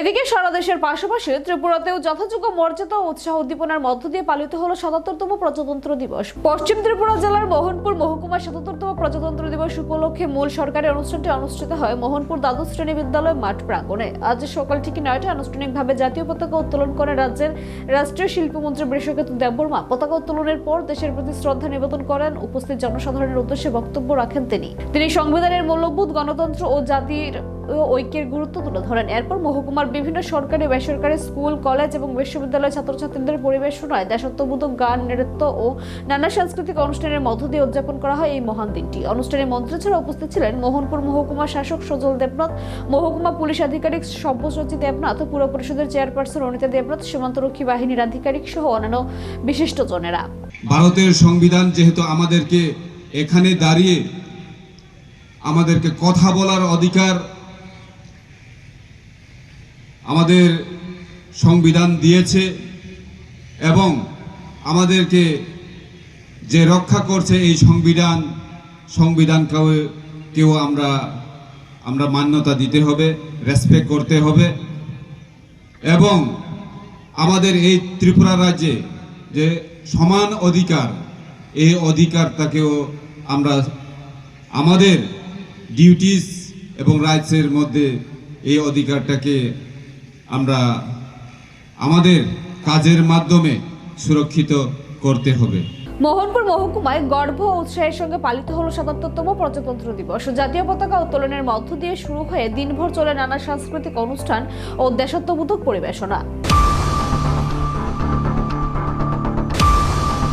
এদিকে সারা দেশের পাশাপাশি ত্রিপুরাতেও যথাযোগ্য মর্যাদা ও উৎসাহ উদ্দীপনার মধ্য দিয়ে পালিত হলো সাতাত্তরতম প্রজাতন্ত্র দিবস। পশ্চিম ত্রিপুরা জেলার মোহনপুর মহকুমার সাতাত্তরতম প্রজাতন্ত্র দিবস উপলক্ষে মূল সরকারি অনুষ্ঠানটি অনুষ্ঠিত হয় মোহনপুর দ্বাদশ শ্রেণি বিদ্যালয় মাঠ প্রাঙ্গণে। আজ সকাল থেকে নয়টা আনুষ্ঠানিকভাবে জাতীয় পতাকা উত্তোলন করে রাজ্যের রাষ্ট্রীয় শিল্পমন্ত্রী বৃষকেতু দেববর্মা। পতাকা উত্তোলনের পর দেশের প্রতি শ্রদ্ধা নিবেদন করেন উপস্থিত জনসাধারণের উদ্দেশ্যে বক্তব্য রাখেন তিনি। তিনি সংবিধানের মূল্যবোধ, গণতন্ত্র ও জাতির ঐক্যের গুরুত্ব তুলে ধরেন। এরপর মহকুমার বিভিন্ন সরকারি বেসরকারি স্কুল, কলেজ এবং বিশ্ববিদ্যালয় ছাত্রছাত্রীদের পরিবেশনায় দেশাত্মবোধক গান, নৃত্য ও নানা সাংস্কৃতিক অনুষ্ঠানের মধ্য দিয়ে উদযাপন করা হয় এই মহান দিনটি। অনুষ্ঠানে মন্ত্রী ছাড়া উপস্থিত ছিলেন মোহনপুর মহকুমা শাসক সজল দেবনাথ, মহকুমা পুলিশ আধিকারিক সব্যসাচী দেবনাথ, পুর পরিষদের চেয়ারপারসন অনিতা দেবনাথ, সীমান্তরক্ষী বাহিনীর আধিকারিক সহ অন্যান্য বিশিষ্টজনেরা। ভারতের সংবিধান যেহেতু আমাদেরকে এখানে দাঁড়িয়ে আমাদেরকে কথা বলার অধিকার আমাদের সংবিধান দিয়েছে এবং আমাদেরকে যে রক্ষা করছে এই সংবিধান সংবিধানকেও কেউ আমরা আমরা মান্যতা দিতে হবে রেসপেক্ট করতে হবে। এবং আমাদের এই ত্রিপুরা রাজ্যে যে সমান অধিকার, এই অধিকারটাকেও আমরা আমাদের ডিউটিস এবং রাইটসের মধ্যে এই অধিকারটাকে আমরা আমাদের কাজের মাধ্যমে সুরক্ষিত করতে হবে। মোহনপুর মহকুমায় গর্ভ ও উৎসাহের সঙ্গে পালিত হলো সাতাত্তরতম প্রজাতন্ত্র দিবস। জাতীয় পতাকা উত্তোলনের মধ্য দিয়ে শুরু হয়ে দিনভর চলে নানা সাংস্কৃতিক অনুষ্ঠান ও দেশাত্মবোধক পরিবেশনা।